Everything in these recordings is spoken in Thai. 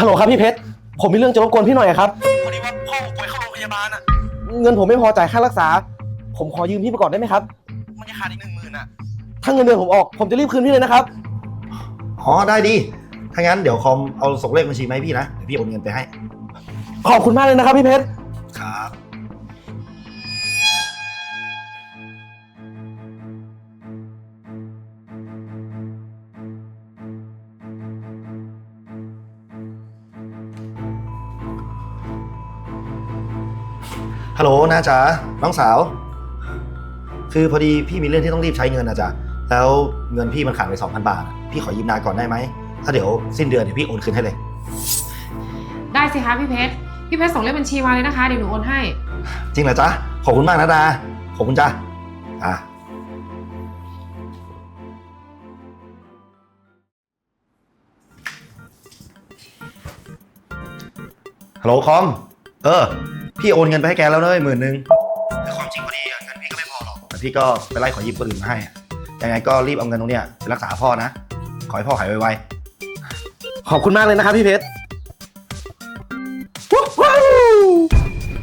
ฮัลโหลครับพี่เพชร ผมมีเรื่องจะรบกวนพี่หน่อยอะครับ พอดีว่าพ่อผมป่วยเข้าโรงพยาบาลอะเงินผมไม่พอจ่ายค่ารักษา ผมขอยืมพี่ไปก่อนได้ไหมครับ มันจะขาดอีกหนึ่งหมื่นอะถ้าเงินเดือนผมออก ผมจะรีบคืนพี่เลยนะครับ อ๋อได้ดีถ้างั้นเดี๋ยวคอมเอาส่งเลขบัญชีมาให้พี่นะ เดี๋ยวพี่โอนเงินไปให้ ขอบคุณมากเลยนะครับพี่เพชร ครับ ฮัลโหลนาจ๋าน้องสาว คือพอดีพี่มีเรื่องที่ต้องรีบใช้เงินนะจ๊ะแล้วเงินพี่มันขาดไป2,000บาท พี่ขอยืมนายก่อนได้ไหมถ้าเดี๋ยวสิ้นเดือนเดี๋ยวพี่โอนคืนให้เลย ได้สิคะพี่เพชร พี่เพชรส่งเลขบัญชีมาเลยนะคะเดี๋ยวหนูโอนให้ จริงเหรอจ๊ะขอบคุณมากนะดาขอบคุณจ้ะอะฮัลโหลคอมเออ พี่โอนเงินไปให้แกแล้วเลยหมื่นหนึ่งแต่ความจริงพอดีอะเงินพี่ก็ไม่พอหรอกแต่พี่ก็ไปไล่ขอยืมคนอื่นมาให้อะยังไงก็รีบเอาเงินตรงเนี้ยไปรักษาพ่อนะ ขอให้พ่อหายไวขอบคุณมากเลยนะครับพี่เพชรว้าว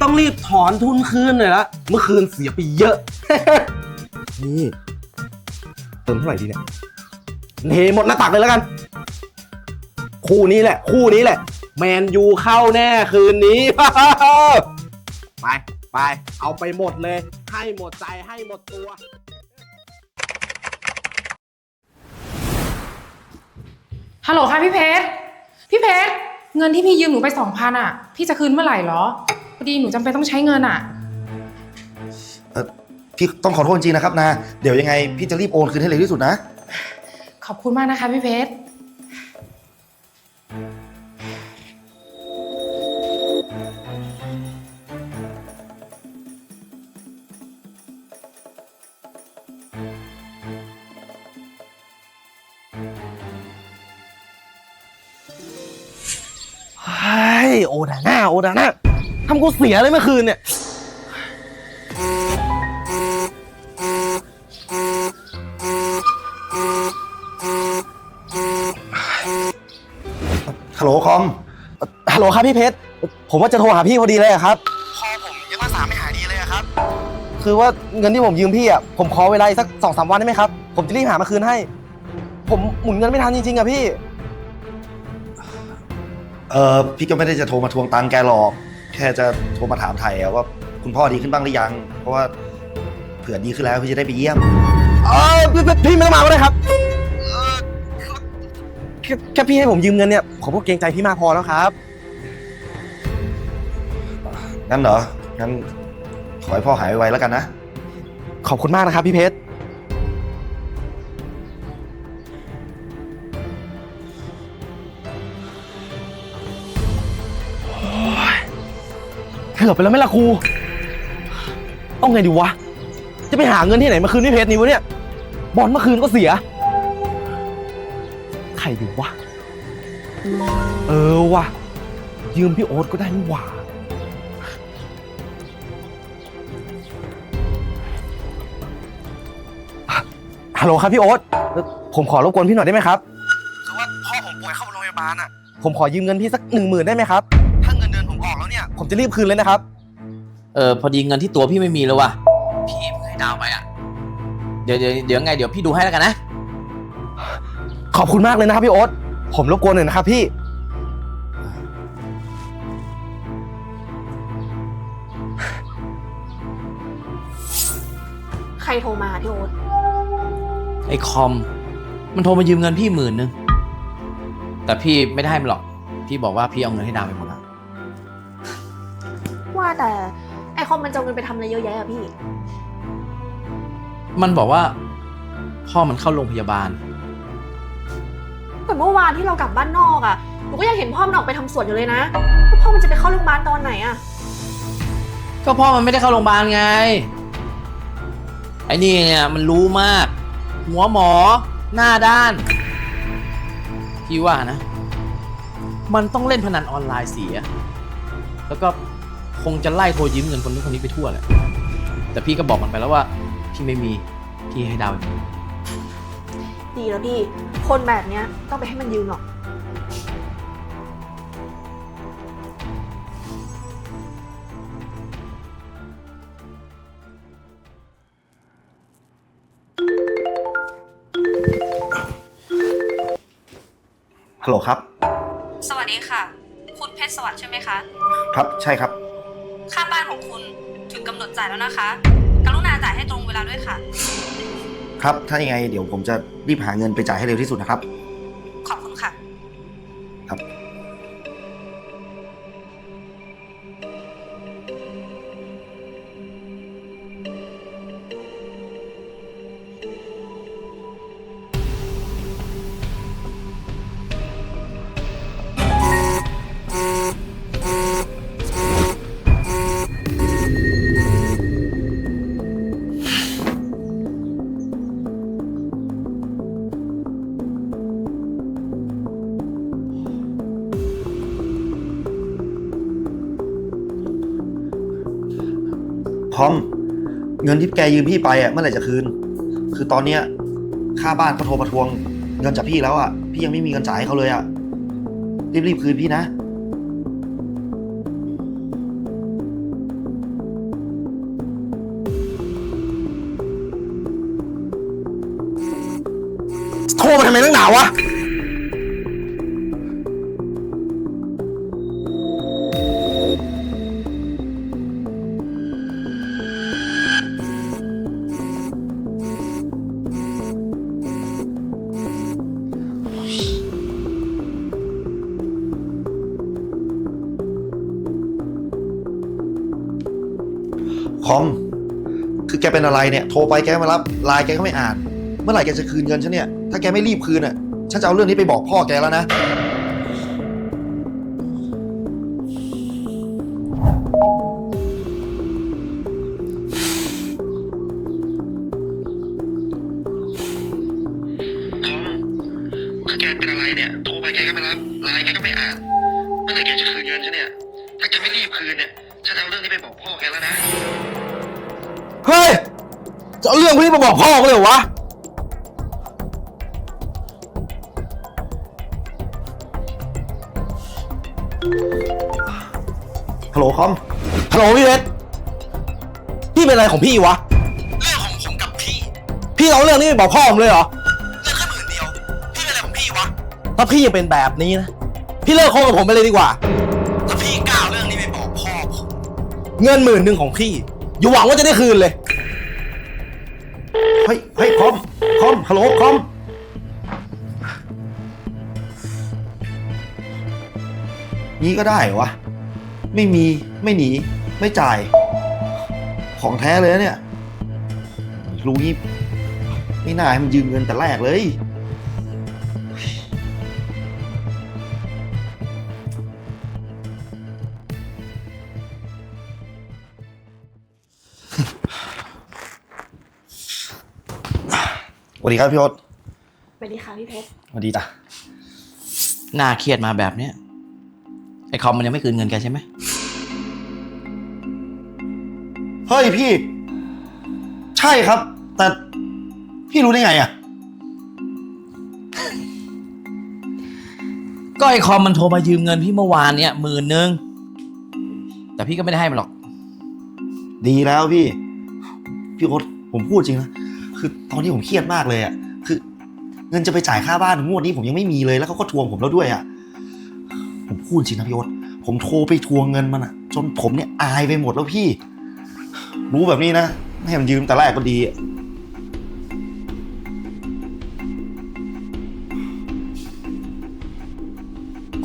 ต้องรีบถอนทุนคืนหน่อยละเมื่อคืนเสียไปเยอะ นี่เติมเท่าไหร่ดีเนี่ยเทหมดหน้าตักเลยแล้วกัน คู่นี้แหละ คู่นี้แหละ แมนยูเข้าแน่คืนนี้ ไปไปเอาไปหมดเลย ให้หมดใจให้หมดตัว ฮัลโหลค่ะพี่เพชร พี่เพชร เงินที่พี่ยืมหนูไปสองพันอะ พี่จะคืนเมื่อไหร่เหรอ พอดีหนูจำเป็นต้องใช้เงินอะๆเออพี่ต้องขอโทษจริงๆนะครับนาเดี๋ยวยังไงพี่จะรีบโอนคืนให้เร็วที่สุดนะ ขอบคุณมากนะคะพี่เพชร โอดาน่าโอดาน่าทำกูเสียเลยเมื่อคืนเนี่ยฮัลโหลคอมฮัลโหลครับพี่เพชร ผมว่าจะโทรหาพี่พอดีเลยอะครับคอผมยังรักษาไม่หายดีเลยอะครับ คือว่าเงินที่ผมยืมพี่อะผมขอเวลาอีกสักสองสามวันได้ไหมครับ ผมจะรีบหามาคืนให้ ผมหมุนเงินไม่ทันจริงๆอะพี่ เออพี่ก็ไม่ได้จะโทรมาทวงตังค์แกหรอก แค่จะโทรมาถามไทยอะว่าคุณพ่อดีขึ้นบ้างหรือยัง เพราะว่าเผื่อดีขึ้นแล้วพี่จะได้ไปเยี่ยม เออพี่พี่พี่ไม่ต้องมาก็ได้ครับเออแค่แค่พี่ให้ผมยืมเงินเนี่ยผมก็เกรงใจพี่มากพอแล้วครับ งั้นเหรอ งั้นขอให้พ่อหายไวๆแล้วกันนะ ขอบคุณมากนะครับพี่เพชร กือบไปแล้วไหม่ละครูต้องไงดีวะ จะไปหาเงินที่ไหนมาคืนพี่เพชรนี่วะเนี่ย บอลเมื่อคืนก็เสีย ใครดีวะ เออวะยืมพี่โอ๊ตก็ได้นี่หว่า ฮัลโหลครับพี่โอ๊ตเอ่อผมขอรบกวนพี่หน่อยได้ไหมครับ คือว่าพ่อผมป่วยเข้าโรงพยาบาลอะ ผมขอยืมเงินพี่สักหนึ่งหมื่นได้ไหมครับ ผมจะรีบคืนเลยนะครับ เออพอดีเงินที่ตัวพี่ไม่มีแล้วว่ะ พี่เพิ่งให้ดาวไปอะ เดี๋ยวเดี๋ยวเดี๋ยวไงเดี๋ยวพี่ดูให้แล้วกันนะ ขอบคุณมากเลยนะครับพี่โอ๊ตผมรบกวนหน่อยนะครับพี่ ใครโทรมาพี่โอ๊ตไอ้คอม มันโทรมายืมเงินพี่หมื่นนึงแต่พี่ไม่ได้ให้มันหรอก พี่บอกว่าพี่เอาเงินให้ดาวไปหมดแล้วว่า แต่ไอคอมมันจะเอาเงินไปทำอะไรเยอะแยะอะพี่ มันบอกว่า พ่อมันเข้าโรงพยาบาล แต่เมื่อวานที่เรากลับบ้านนอกอะหนูก็ยังเห็นพ่อมันออกไปทำสวนอยู่เลยนะแล้วพ่อมันจะไปเข้าโรงพยาบาลตอนไหนอะก็พ่อมันไม่ได้เข้าโรงพยาบาลไง ไอ้นี่เนี่ยมันรู้มาก หัวหมอ หน้าด้าน พี่ว่านะ มันต้องเล่นพนันออนไลน์เสีย แล้วก็ คงจะไล่โทรยิ้มเงินคนนู้คนนี้ไปทั่วแหละแต่พี่ก็บอกมันไปแล้วว่าพี่ไม่มีพี่ให้ดาวดีวดีแล้วพี่ คนแบบเนี้ยต้องไปให้มันยืมหรอก ฮัลโหลครับ สวัสดีค่ะ คุณเพชรสวัสดิ์ใช่ไหมคะ ครับใช่ครับ ค่าบ้านของคุณถึงกำหนดจ่ายแล้วนะคะ กรุณาจ่ายให้ตรงเวลาด้วยค่ะ ครับ ถ้ายังไงเดี๋ยวผมจะรีบหาเงินไปจ่ายให้เร็วที่สุดนะครับ เงินที่แกยืมพี่ไปอะเมื่อไหร่จะคืน คือตอนเนี้ยค่าบ้านเขาโทรมาทวง เงินจากพี่แล้วอะ พี่ยังไม่มีเงินจ่ายให้เขาเลยอะ รีบๆคืนพี่นะ โทรมาทำไมนักหนาวะ อะไรเนี่ยโทรไปแกไม่รับไลน์แกก็ไม่อ่าน เมื่อไหร่แกจะคืนเงินฉันเนี่ยถ้าแกไม่รีบคืนอะฉันจะเอาเรื่องนี้ไปบอกพ่อแกแล้วนะ ฮัลโหลพี่เพชรพี่เป็นอะไรของพี่วะ เรื่องของผมกับพี่พี่เอาเรื่องนี้ไปบอกพ่อผมเลยเหรอ เรื่องแค่หมื่นเดียว พี่เป็นอะไรของพี่วะ ถ้าพี่ยังเป็นแบบนี้นะ พี่เลิกคบกับผมไปเลยดีกว่า ถ้าพี่กล้าเอาเรื่องนี้ไปบอกพ่อผมเงินหมื่นหนึ่งของพี่ อยู่หวังว่าจะได้คืนเลย เฮ้ยเฮ้ยคอมคอมฮัลโหลคอมนี้ก็ได้เหรอวะ ไม่มีไม่หนี ไม่จ่าย ของแท้เลยนะเนี่ย รู้งี้ไม่น่าให้มันยืมเงินแต่แรกเลย สวัสดีครับพี่โอ๊ตสวัสดีค่ะพี่เพชร สวัสดีจ้ะ น่าเครียดมาแบบเนี้ยไอ้คอมมันยังไม่คืนเงินแกใช่ไหม เฮ้ยพี่ ใช่ครับ แต่พี่รู้ได้ไงอะ ก็ไอ้คอมมันโทรมายืมเงินพี่เมื่อวานเนี่ยหมื่นนึง แต่พี่ก็ไม่ได้ให้มันหรอก ดีแล้วพี่ พี่โอ๊ตผมพูดจริงนะ คือตอนนี้ผมเครียดมากเลยอะ คือ เงินจะไปจ่ายค่าบ้านงวดนี้ผมยังไม่มีเลยแล้วเขาก็ทวงผมแล้วด้วยอะ ผมพูดจริงนะพี่โอ๊ตผมโทรไปทวงเงินมันอะ จนผมเนี่ยอายไปหมดแล้วพี่ รู้แบบนี้นะไม่ให้มันยืมแต่แรกก็ดีอะ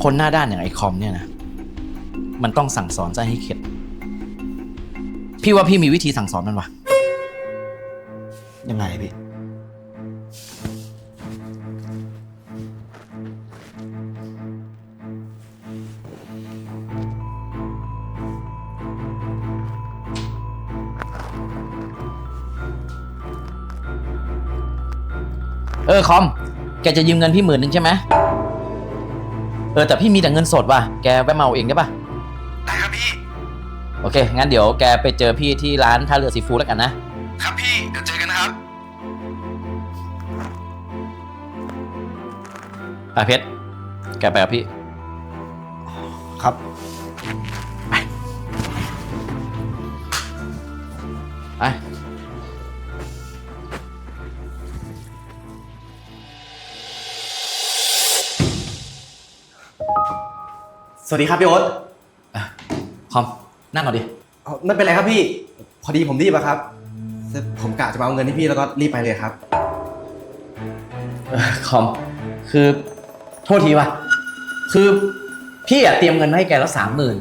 คนหน้าด้านอย่างไอ้คอมเนี่ยนะ มันต้องสั่งสอนใจให้เข็ด พี่ว่าพี่มีวิธีสั่งสอนมันวะ ยังไงพี่ ออคอม แกจะยืมเงินพี่หมื่นหนึ่งใช่ไหมเออแต่พี่มีแต่เงินสดว่ะ แกแวะมาเอาเองได้ปะได้ครับพี่ โอเค งั้นเดี๋ยวแกไปเจอพี่ที่ร้านท่าเรือซีฟู้ดแล้วกันนะ ครับพี่ เดี๋ยวเจอกันนะครับ อะเพชร แกไปกับพี่ ครับ วัสดีครับพี่โอ๊ตคอมนั่งก่อนดิ อ๋อไม่เป็นไรครับพี่ พอดีผมรีบอะครับ ผมกะจะมาเอาเงินให้พี่แล้วก็รีบไปเลยครับคอมคือโทษทีว่ะ คือพี่อะเตรียมเงินมาให้แกแล้วสามหมื่น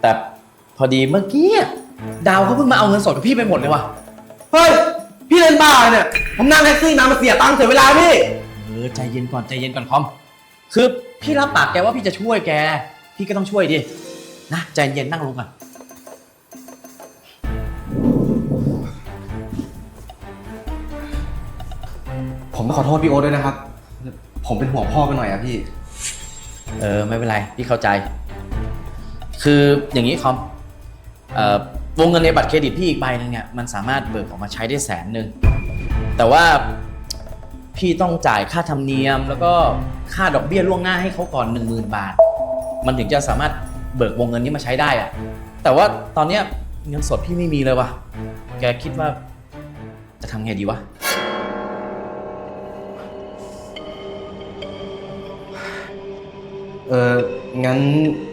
แต่พอดีเมื่อกี้อะดาวเขาเพิ่งมาเอาเงินสดกับพี่ไปหมดเลยว่ะเฮ้ย พี่เล่นบ้าเนี่ย ผมนั่งแท็กซี่มามาเสียตังค์เสียเวลาพี่ เออใจเย็นก่อนใจเย็นก่อนคอม คือพี่รับปากแกว่าพี่จะช่วยแก พี่ก็ต้องช่วยดิ นะ ใจเย็นนั่งลงก่อน ผมต้องขอโทษพี่โอ๊ตด้วยนะครับ ผมเป็นห่วงพ่อไปหน่อยอะพี่ เออ ไม่เป็นไร พี่เข้าใจ คืออย่างนี้คอมเอ่อวงเงินในบัตรเครดิตพี่อีกใบหนึงเนี่ยมันสามารถเบิกออกมาใช้ได้แสนหนึ่งแต่ว่าพี่ต้องจ่ายค่าธรรมเนียมแล้วก็ค่าดอกเบี้ยล่วงหน้าให้เขาก่อน 1 0,000 บาท มันถึงจะสามารถเบิกวงเงินนี้มาใช้ได้อะแต่ว่าตอนเนี้ยเงินสดพี่ไม่มีเลยวะแกคิดว่า จะทำไงดีวะ เอองั้น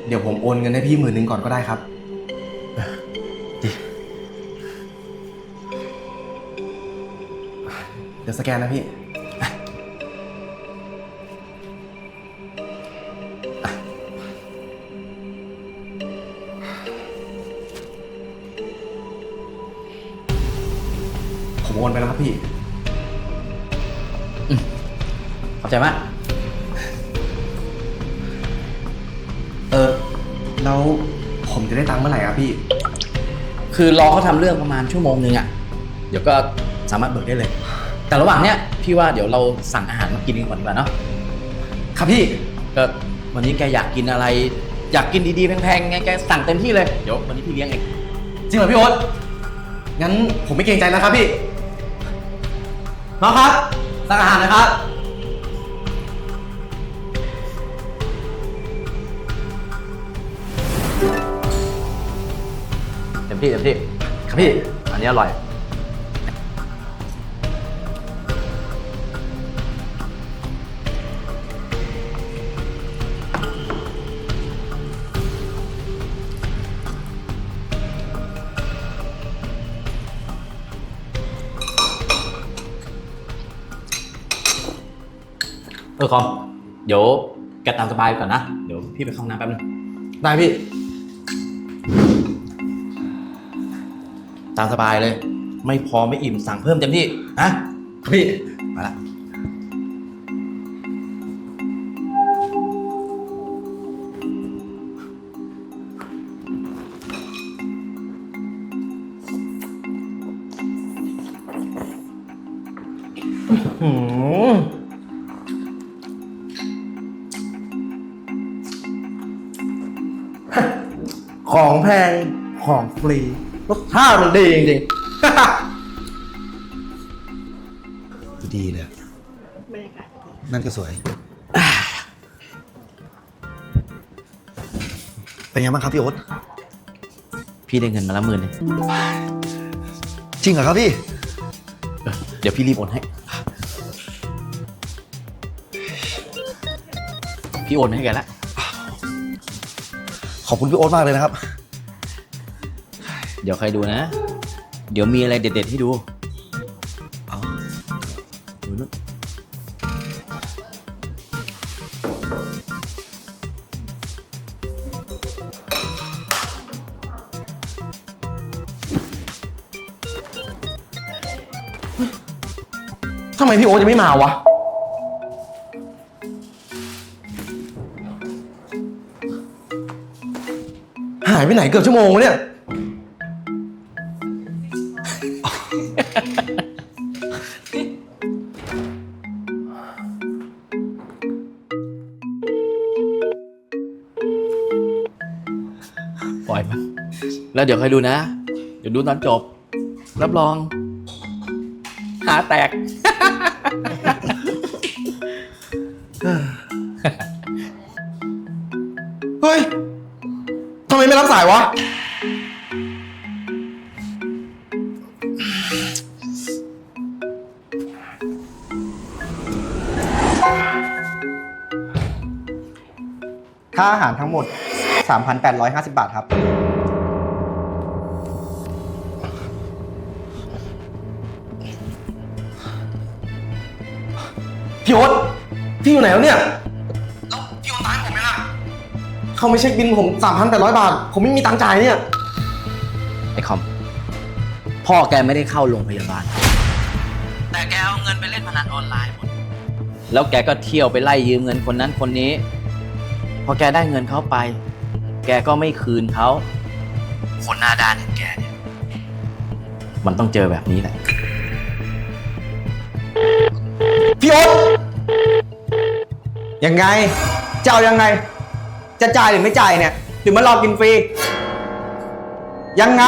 เดี๋ยวผมโอนเงินให้พี่หมื่นหนึ่งก่อนก็ได้ครับ เดี๋ยวสแกนนะพี่ ใจไหมากเออแล้วผมจะได้ตังค์เมื่อไหร่ครับพี่ คือรอเขาทำเรื่องประมาณชั่วโมงนึงอะ่ะ เดี๋ยวก็สามารถเบิกได้เลย แต่ระหว่างเนี้ยพี่ว่าเดี๋ยวเราสั่งอาหารมากินกันก่อนดีกว่าเนาะ ครับพี่ ก็วันนี้แกอยากกินอะไร อยากกินดีๆแพงๆไงแกสั่งเต็มที่เลย เดี๋ยววันนี้พี่เลี้ยงเอง จริงเหรอพี่โอ๊ต งั้นผมไม่เกรงใจนะครับพี่น้องครับ สั่งอาหารนะครับ มที่เต็มที่ครับพี่ อันนี้อร่อย เออคอม เดี๋ยวแกตามสบายก่อนนะ เดี๋ยวพี่ไปเข้าห้องน้ำแป๊บนึง ได้พี่ ตามสบายเลย ไม่พอไม่อิ่มสั่งเพิ่มเต็มที่ฮะพี่ รสชาติมันดีจริงๆ ดีเลยบรรยากาศนั่นก็สวย เป็นไงบ้างครับพี่โอ๊ตพี่ได้เงินมาละหมื่นหนึงจริงเหรอครับพี่เออเดี๋ยวพี่รีบโอนให้ พี่โอนให้แกแล้วขอบคุณพี่โอ๊ตมากเลยนะครับ เดี๋ยวใครดูนะ เดี๋ยวมีอะไรเด็ดๆให้ดูอ๋อดูนู่นทำไมพี่โอ๊ตยังไม่มาวะ หายไปไหนเกือบชั่วโมงวะเนี่ย แล้วเดี๋ยวใครดูนะ เดี๋ยวดูตอนจบ รับรอง หาแตก เฮ้ย ทำไมไม่รับสายวะ ค่าอาหารทั้งหมด 3,850 บาทครับ พี่โอ๊ตพี่อยู่ไหนแล้วเนี่ย แล้วพี่โอนตังค์ให้ผมไหมล่ะ เขาไม่เช็คบินผมสามพันแปดร้อยบาท ผมไม่มีตังค์จ่ายเนี่ย ไอ้คอม พ่อแกไม่ได้เข้าโรงพยาบาล แต่แกเอาเงินไปเล่นพนันออนไลน์หมด แล้วแกก็เที่ยวไปไล่ยืมเงินคนนั้นคนนี้ พอแกได้เงินเขาไป แกก็ไม่คืนเขาคนหน้าด้านอย่างแกเนี่ย มันต้องเจอแบบนี้แหละ พี่โอ๊ตยังไงจะเอายังไง จะจ่ายหรือไม่จ่ายเนี่ย หรือมารอกินฟรี ยังไง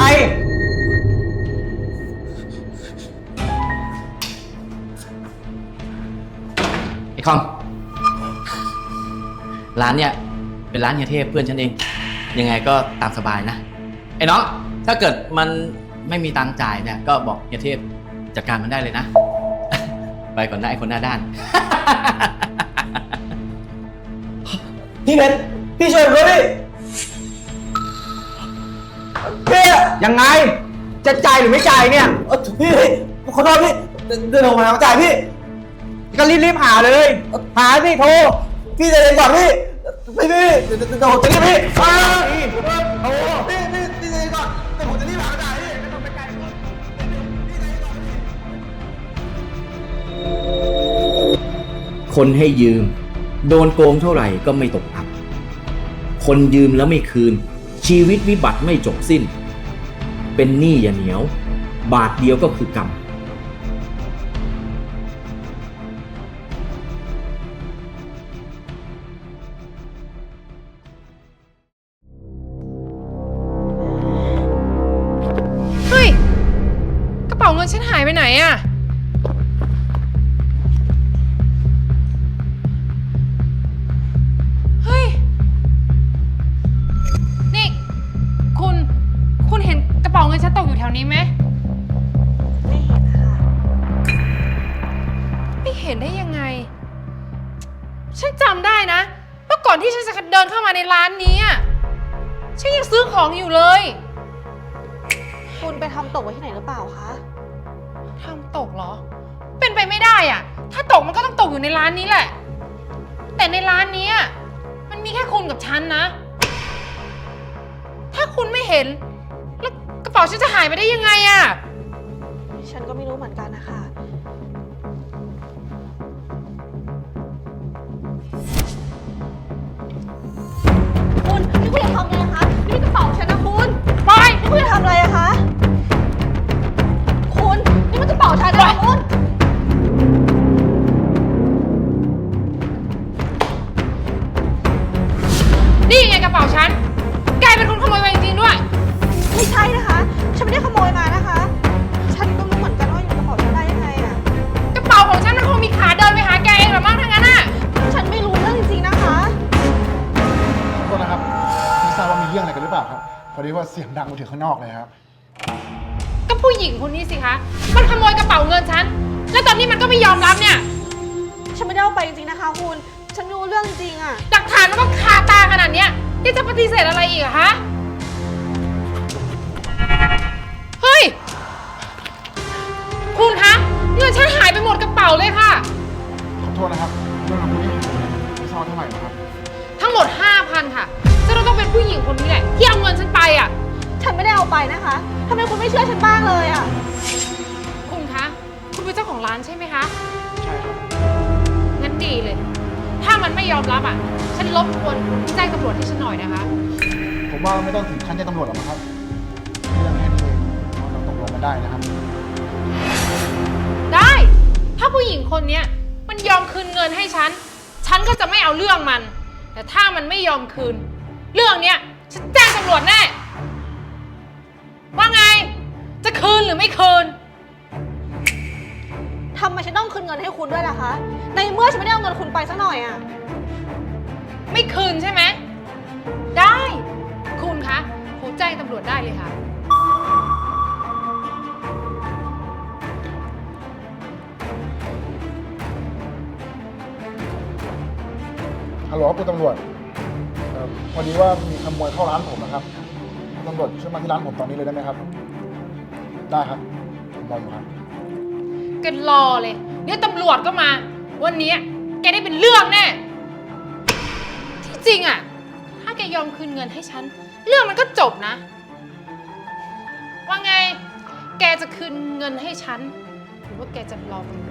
ไอ้คอมร้านเนี่ยเป็นร้านเฮียเทพเพื่อนฉันเอง ยังไงก็ตามสบายนะ ไอ้น้อง ถ้าเกิดมันไม่มีตังค์จ่ายเนี่ยก็บอกเฮียเทพจัดการมันได้เลยนะ ไปก่อนนะไอ้คนหน้าด้าน พี่เพชรพี่ช่วยผมด้วยพี่พี่ยังไง จะจ่ายหรือไม่จ่ายเนี่ย เอ้อพี่ขอโทษพี่เดินเดินออกมาจ่ายพี่ก็รีบๆหาเลย หาพี่โทรพี่จะเดินก่อนพี่พี่พี่เดี๋ยวเดี๋ยวเดี๋ยวผมจะรีบพี่อ่าโอ้พี่พี่พี่จะเดิ คนให้ยืม โดนโกงเท่าไหร่ก็ไม่ตกอับ คนยืมแล้วไม่คืน ชีวิตวิบัติไม่จบสิ้น เป็นหนี้อย่าเหนียว บาทเดียวก็คือกรรม ห็นได้ยังไง ฉันจำได้นะเมื่อก่อนที่ฉันจะเดินเข้ามาในร้านนี้อะฉันยังซื้อของอยู่เลย คุณไปทำตกไว้ที่ไหนหรือเปล่าคะ ทำตกเหรอ เป็นไปไม่ได้อะถ้าตกมันก็ต้องตกอยู่ในร้านนี้แหละ แต่ในร้านนี้อะมันมีแค่คุณกับฉันนะ ถ้าคุณไม่เห็น แล้วกระเป๋าฉันจะหายไปได้ยังไงอะฉันก็ไม่รู้เหมือนกันนะคะ คุณนี่คุณจะทำอะไรคะนี่มันกระเป๋าฉันนะคุณปล่อยนี่คุณจะทำอะไรอะคะ เอาเรื่องมัน แต่ถ้ามันไม่ยอมคืน เรื่องเนี้ยฉันแจ้งตำรวจแน่ ว่าไง จะคืนหรือไม่คืน ทำไมฉันต้องคืนเงินให้คุณด้วยล่ะคะ ในเมื่อฉันไม่ได้เอาเงินคุณไปสักหน่อยอะไม่คืนใช่ไหม ได้ คุณคะผมแจ้งตำรวจได้เลยค่ะ ลโหลคุณตำรวจเอ่อพอดีว่ามีขโมยเข้าร้านผมนะครับตำรวจช่วยมาที่ร้านผมตอนนี้เลยได้ไหมครับ ได้ครับผมรออยู่ครับ แกรอเลย เดี๋ยวตำรวจก็มา วันนี้แกได้เป็นเรื่องแน่ ที่จริงอะถ้าแกยอมคืนเงินให้ฉัน เรื่องมันก็จบนะ ว่าไง แกจะคืนเงินให้ฉัน หรือว่าแกจะรอตำร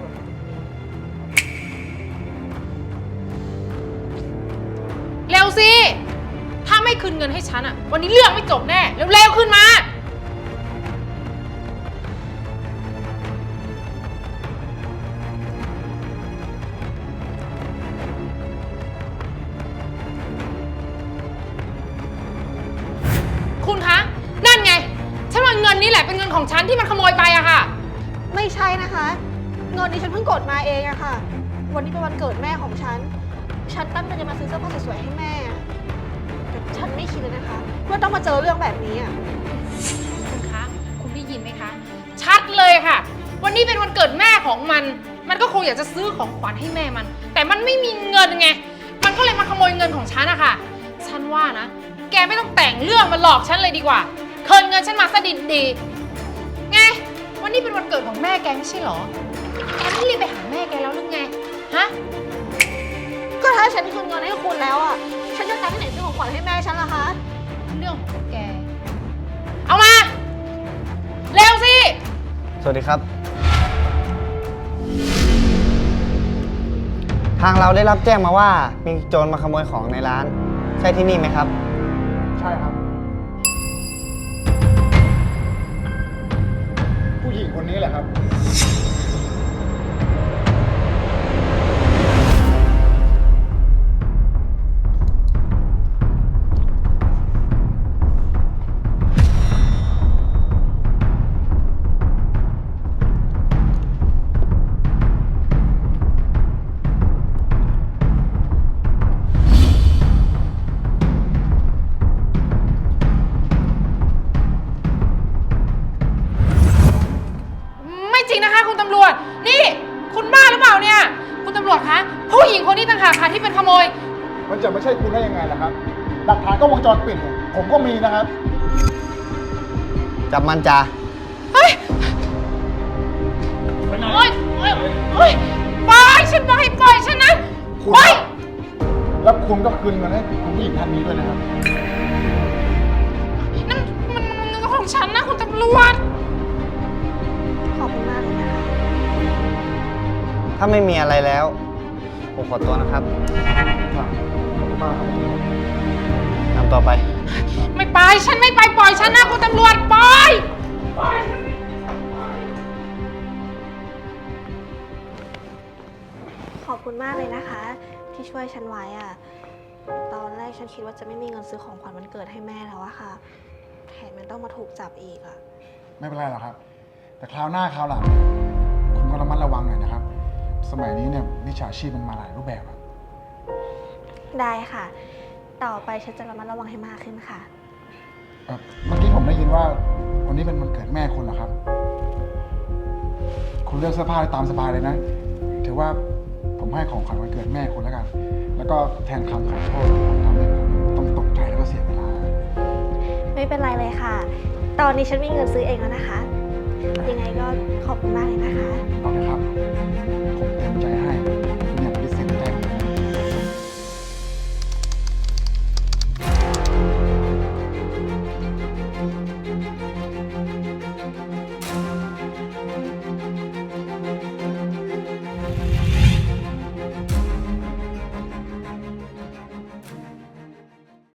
วจ ร็วสิ ถ้าไม่คืนเงินให้ฉันอะวันนี้เรื่องไม่จบแน่ เร็วๆขึ้นมา คุณคะ นั่นไง ฉันว่าเงินนี่แหละเป็นเงินของฉันที่มันขโมยไปอะค่ะ ไม่ใช่นะคะ เงินนี้ฉันเพิ่งกดมาเองอะค่ะ วันนี้เป็นวันเกิดแม่ของฉัน ฉันตั้งใจจะมาซื้อเสื้อผ้าสวยๆให้แม่ แต่ฉันไม่คิดเลยนะคะว่าต้องมาเจอเรื่องแบบนี้อะคุณคะ คุณได้ยินไหมคะ ชัดเลยค่ะ วันนี้เป็นวันเกิดแม่ของมัน มันก็คงอยากจะซื้อของขวัญให้แม่มัน แต่มันไม่มีเงินไง มันก็เลยมาขโมยเงินของฉันอะค่ะ ฉันว่านะ แกไม่ต้องแต่งเรื่องมาหลอกฉันเลยดีกว่า เคินเงินฉันมาซะดีๆไง วันนี้เป็นวันเกิดของแม่แกไม่ใช่เหรอ แกไม่รีบไปหาแม่แกแล้วหรือไง ฮะ ถ้าฉันคืนเงินให้คุณแล้วอะฉันจะตังค์ที่ไหนซื้อของขวัญให้แม่ฉันล่ะคะ เรื่องของแก เอามา เร็วสิ สวัสดีครับ ทางเราได้รับแจ้งมาว่ามีโจรมาขโมยของในร้าน ใช่ที่นี่ไหมครับ ใช่ครับ ผู้หญิงคนนี้แหละครับ คุณก็คืนเงินให้คุณผู้หญิงท่านนี้ด้วยนะครับ นั่นมันมันเงินของฉันนะคุณตำรวจ ขอบคุณมากเลยนะคะ ถ้าไม่มีอะไรแล้ว ผมขอตัวนะครับครับขอบคุณมากครับนำต่อไป ไม่ไปฉันไม่ไปปล่อยฉันนะคุณตำรวจปล่อยขอบคุณมากเลยนะคะ ที่ช่วยฉันไว้อะตอนแรกฉันคิดว่าจะไม่มีเงินซื้อของขวัญวันเกิดให้แม่แล้วอะค่ะแถมมันต้องมาถูกจับอีกอะไม่เป็นไรหรอกครับ แต่คราวหน้าคราวหลังคุณก็ระมัดระวังหน่อยนะครับ สมัยนี้เนี่ยมิจฉาชีพมันมาหลายรูปแบบอะได้ค่ะ ต่อไปฉันจะระมัดระวังให้มากขึ้นค่ะ เอ่อเมื่อกี้ผมได้ยินว่าวันนี้เป็นวันเกิดแม่คุณเหรอครับ คุณเลือกเสื้อผ้าได้ตามสบายเลยนะ ถือว่า ผมให้ของขวัญวันเกิดแม่คุณแล้วกัน แล้วก็แทนคำขอโทษที่ผมทำให้คุต้องตกใจแล้วก็เสียเวลา ไม่เป็นไรเลยค่ะ ตอนนี้ฉันมีเงินซื้อเองแล้วนะคะ ยังไงก็ขอบคุณมากเลยนะคะ ขอบคุณครับ